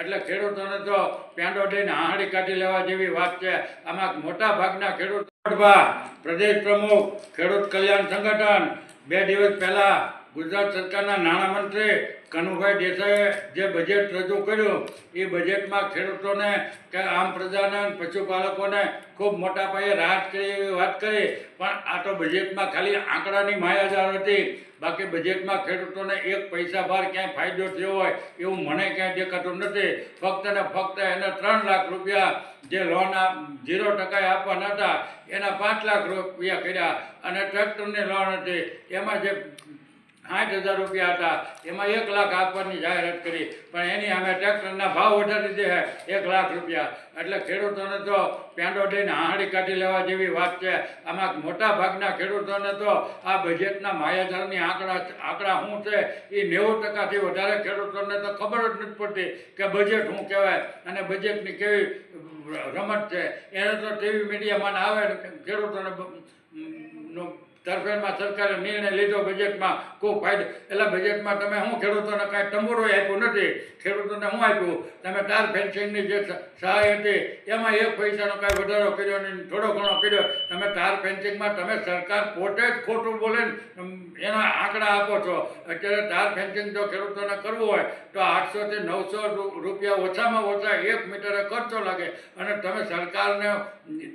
એટલે ખેડૂતોને તો પેંડો દઈને હાંડી કાઢી લેવા જેવી વાત છે. આમાં મોટા ભાગના ખેડૂત પ્રદેશ પ્રમુખ, ખેડૂત કલ્યાણ સંગઠન, બે દિવસ પહેલા ગુજરાત સરકારના નાણામંત્રી કનુભાઈ દેસાઈએ જે બજેટ રજૂ કર્યું, એ બજેટમાં ખેડૂતોને કે આમ પ્રજાને પશુપાલકોને ખૂબ મોટા પાયે રાહત કરી એવી વાત કરી, પણ આ તો બજેટમાં ખાલી આંકડાની માયાજાળ હતી. બાકી બજેટમાં ખેડૂતોને એક પૈસા ભાર ક્યાંય ફાયદો થયો હોય, એવું મને ક્યાંય દેખાતું નથી. ફક્ત ને ફક્ત એને ત્રણ લાખ રૂપિયા જે લોન ઝીરો ટકાએ આપવાના હતા, એના પાંચ લાખ રૂપિયા કર્યા. અને ટ્રેક્ટરની લોન હતી. એમાં જે સાઠ હજાર રૂપિયા હતા. એમાં એક લાખ આપવાની જાહેરાત કરી. પણ એની અમે ટ્રેક્ટરના ભાવ વધારી દે એક લાખ રૂપિયા. એટલે ખેડૂતોને તો પેંડો દઈને હાંડી કાઢી લેવા જેવી વાત છે. આમાં મોટા ભાગના ખેડૂતોને તો આ બજેટના માયાજારની આંકડા આંકડા શું છે? એ નેવું ટકાથી વધારે ખેડૂતોને તો ખબર જ નથી પડતી કે બજેટ શું કહેવાય અને બજેટની કેવી રમત છે. એને તો ટીવી મીડિયામાં આવે ખેડૂતોને તરફેણમાં સરકારે નિર્ણય લીધો બજેટમાં ખૂબ ફાયદો એટલે બજેટમાં તમે શું ખેડૂતોને કાંઈ ટંબોરો આપ્યું નથી? ખેડૂતોને શું આપ્યું? તમે તાર ફેન્સિંગની જે સહાય હતી, એમાં એક પૈસાનો કાંઈ વધારો કર્યો નહીં, થોડો ઘણો કર્યો. તમે તાર ફેન્સિંગમાં તમે સરકાર પોતે જ ખોટું બોલે એના આંકડા આપો છો. અત્યારે તાર ફેન્સિંગ જો ખેડૂતોને કરવું હોય, તો આઠસોથી નવસો રૂપિયા ઓછામાં ઓછા એક મીટરે ખર્ચો લાગે. અને તમે સરકારને,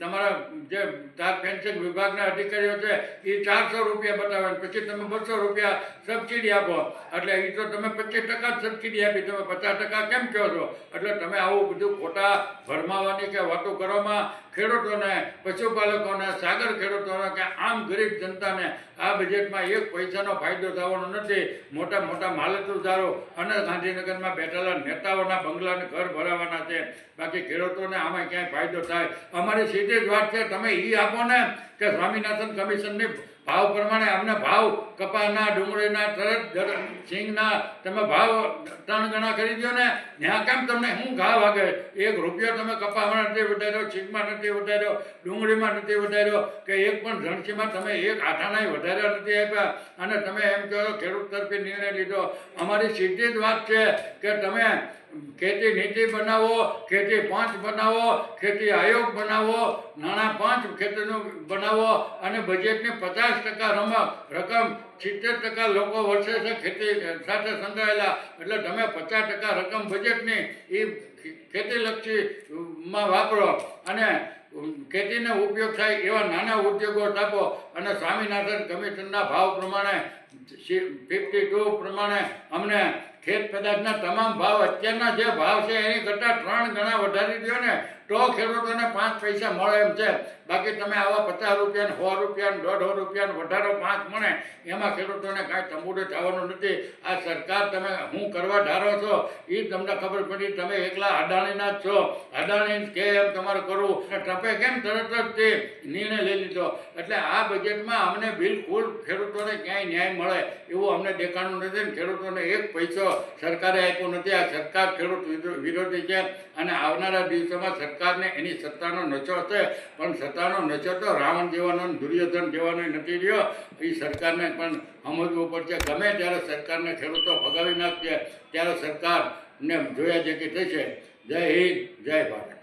તમારા જે તાર ફેન્સિંગ વિભાગના અધિકારીઓ છે એ ચારસો રૂપિયા બતાવે પછી તમે બસો રૂપિયા સબસિડી આપો. એટલે એ તો તમે પચીસ ટકા જ સબસિડી આપી. તમે પચાસ ટકા કેમ કહો છો? એટલે તમે આવું બધું ખોટા ભરમાવાની કે વાતો કરવામાં ખેડૂતોને, પશુપાલકોને, સાગર ખેડૂતોને કે આમ ગરીબ જનતાને આ બજેટમાં એક પૈસાનો ફાયદો થવાનો નથી. મોટા મોટા માલતુદારો અને ગાંધીનગરમાં બેઠેલા નેતાઓના બંગલાને ઘર ભરાવાના છે. બાકી ખેડૂતોને આમાં ક્યાંય ફાયદો થાય. અમારી સીધી જ વાત છે. તમે એ આપો ને કે સ્વામિનાથન કમિશનની ભાવ પ્રમાણે અમને ભાવ કપાના, ડુંગળીના, તરત સિંગના, તમે ભાવ ત્રણ ગણા કરી દો ને ત્યાં કેમ તમને શું ઘા વાગે? એક રૂપિયો તમે કપામાં નથી વધાર્યો, સિંગમાં નથી વધાર્યો, ડુંગળીમાં નથી વધાર્યો, કે એક પણ જણસીમાં તમે એક આઠાના વધાર્યા નથી આપ્યા. અને તમે એમ કહો, ખેડૂત તરફી નિર્ણય લીધો. અમારી સીધી જ વાત છે કે તમે ખેતી નીતિ બનાવો, ખેતી પાંચ બનાવો, ખેતી આયોગ બનાવો, નાણાં પાંચ ખેતીનું બનાવો અને બજેટની પચાસ ટકા રમા, રકમ સિત્તેર ટકા લોકો વર્ષે છે ખેતી સાથે સંકળાયેલા. એટલે તમે પચાસ ટકા રકમ બજેટની એ ખેતીલક્ષી માં વાપરો અને ખેતીને ઉપયોગ થાય એવા નાના ઉદ્યોગો સ્થાપો અને સ્વામિનાથન કમિશનના ભાવ પ્રમાણે ફિફ્ટી ટુ પ્રમાણે અમને ખેત પદાર્થના તમામ ભાવ, અત્યારના જે ભાવ છે એની કરતાં ત્રણ ગણા વધારી દો ને, તો ખેડૂતોને પાંચ પૈસા મળે એમ છે. બાકી તમે આવા પચાસ રૂપિયા સો રૂપિયા દોઢસો રૂપિયા વધારો પાંચ મળે, એમાં ખેડૂતોને કાંઈ તંબુડે થવાનું નથી. આ સરકાર તમે હું કરવા ધારો છો એ તમને ખબર પડી, તમે એકલા અદાણીના જ છો. અદાણી કે એમ તમારે કરવું. ટ્રમ્પે કેમ તરત જ તે નિર્ણય લઈ લીધો? એટલે આ બજેટમાં અમને બિલકુલ ખેડૂતોને ક્યાંય ન્યાય મળે, એવું અમને દેખાણું નથી ને ખેડૂતોને એક પૈસો સરકારે આપ્યો નથી. આ સરકાર ખેડૂત વિરોધી છે અને આવનારા દિવસોમાં સરકારને એની સત્તાનો નશો છે. પણ સત્તાનો નશો તો રાવણ જેવાનો દુર્યોધન જેવાનો નથી રહ્યો. એ સરકારને પણ સમજવું પડશે. ગમે ત્યારે સરકારને ખેડૂતો ભગાવી નાખશે, ત્યારે સરકારને જોયા જે કે થશે. જય હિન્દ, જય ભારત.